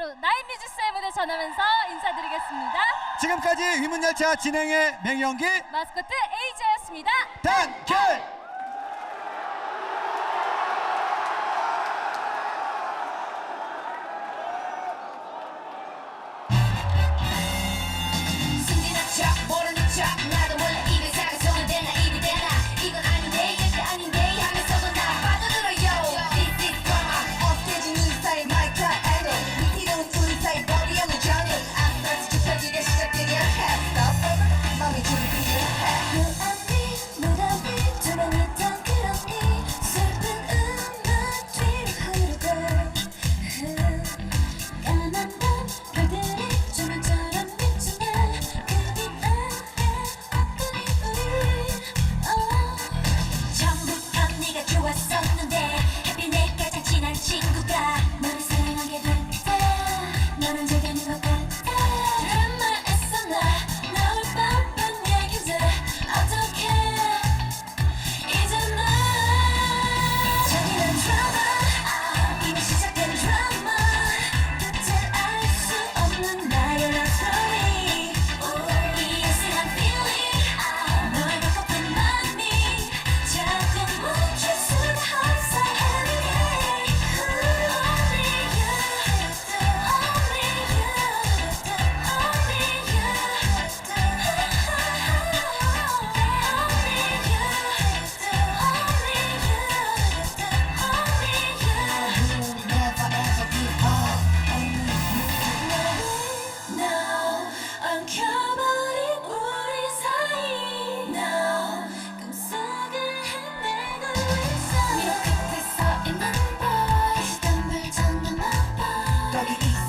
바로 나인뮤지스의 무대 전하면서 인사드리겠습니다. 지금까지 위문열차 진행의 맹영기 마스코트 에이즈였습니다. 단결!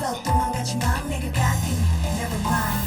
felt the one that your mom nigga got me. Never mind.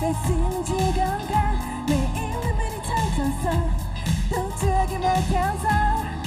내 심지가 내 있는 미리 찾아서 통증하게 막혀서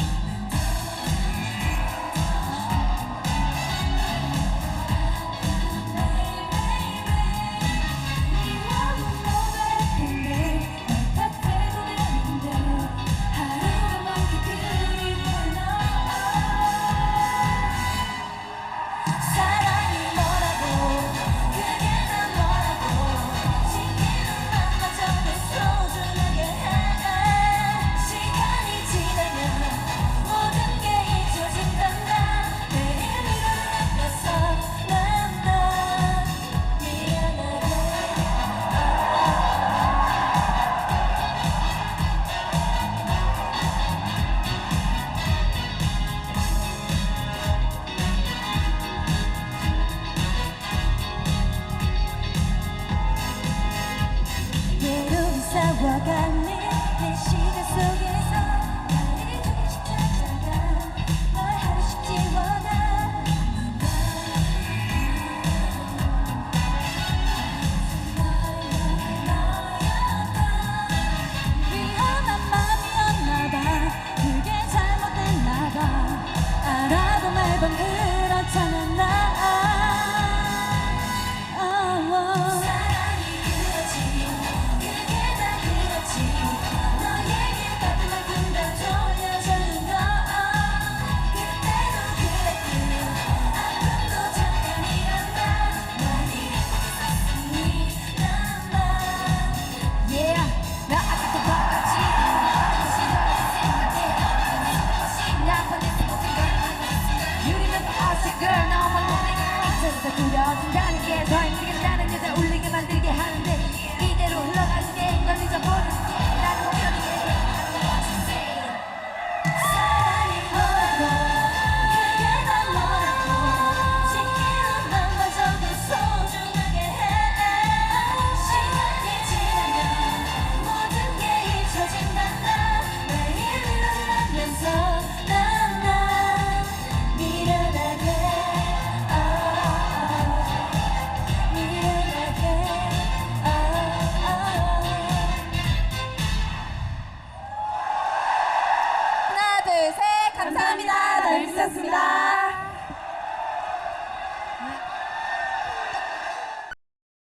꾸려진다는 게 더 힘들게 나는 여자 울리게 만들게 하는데